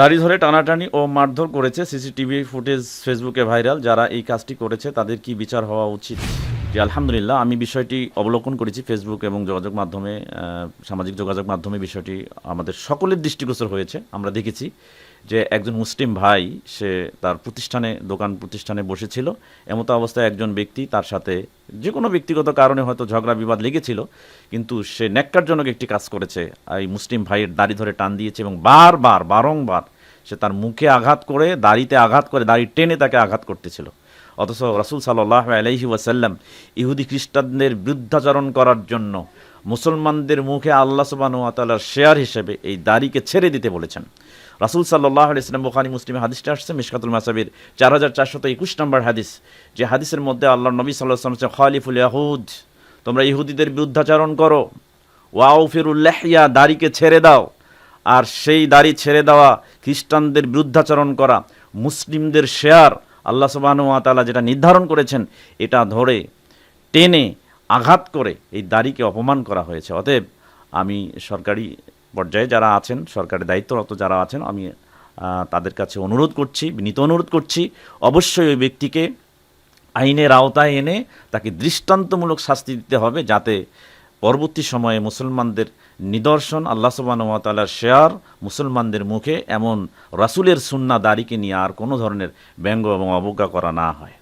দাড়ি ধরে টানাটানি ও মারধর করেছে সিসিটিভি ফুটেজ ফেসবুকে ভাইরাল। যারা এই কাজটি করেছে, তাদের কি বিচার হওয়া উচিত? জি, আলহামদুলিল্লাহ, আমি বিষয়টি অবলোকন করেছি ফেসবুক এবং যোগাযোগ মাধ্যমে সামাজিক যোগাযোগ মাধ্যমে বিষয়টি আমাদের সকলের দৃষ্টিগোচর হয়েছে। আমরা দেখেছি যে একজন মুসলিম ভাই, সে তার প্রতিষ্ঠানে, দোকান প্রতিষ্ঠানে বসেছিল। এমতো অবস্থায় একজন ব্যক্তি তার সাথে যে কোনো ব্যক্তিগত কারণে হয়তো ঝগড়া বিবাদ লেগেছিল, কিন্তু সে ন্যাক্কারজনক একটি কাজ করেছে। এই মুসলিম ভাইয়ের দাড়ি ধরে টান দিয়েছে এবং বারবার, বারংবার সে তার মুখে আঘাত করে, দাড়িতে আঘাত করে, দাড়ি টেনে তাকে আঘাত করতেছিল। অথচ রাসুল সাল্লাহ আলাইহি ওয়াসাল্লাম ইহুদি খ্রিস্টানদের বৃদ্ধাচরণ করার জন্য মুসলমানদের মুখে আল্লাহ সুবাহতালার শেয়ার হিসেবে এই দাড়িকে ছেড়ে দিতে বলেছেন। রাসুল সাল্লাহ ইসলাম বুখারি মুসলিম হাদিসটা আসছে, মিশকাতুল মাসাবির চার হাজার চারশত একুশ নম্বর হাদিস, যে হাদিসের মধ্যে আল্লাহ নবী সাল্লাহ সাল্লাম খালিফুল ইয়াহুদ। তোমরা ইহুদিদের বিরুদ্ধাচরণ করো। ওয়াও ফিরুল্লাহিয়া দাড়িকে ছেড়ে দাও। আর সেই দাড়ি ছেড়ে দেওয়া খ্রিস্টানদের বিরুদ্ধাচরণ করা, মুসলিমদের শেয়ার আল্লাহ সুবাহতালা যেটা নির্ধারণ করেছেন, এটা ধরে, টেনে আঘাত করে এই দাড়িকে অপমান করা হয়েছে। অতএব আমি সরকারি পর্যায়ে যারা আছেন সরকারি দায়িত্বরত যারা আছেন, আমি তাদের কাছে অনুরোধ করছি, বিনীত অনুরোধ করছি, অবশ্যই ওই ব্যক্তিকে আইনের আওতায় এনে তাকে দৃষ্টান্তমূলক শাস্তি দিতে হবে যাতে পরবর্তী সময়ে মুসলমানদের নিদর্শন, আল্লাহ সুবাহতালার শেয়ার মুসলমানদের মুখে এমন রাসুলের সুন্না দাড়িকে নিয়ে আর কোনো ধরনের ব্যঙ্গ এবং অবজ্ঞা করা না হয়।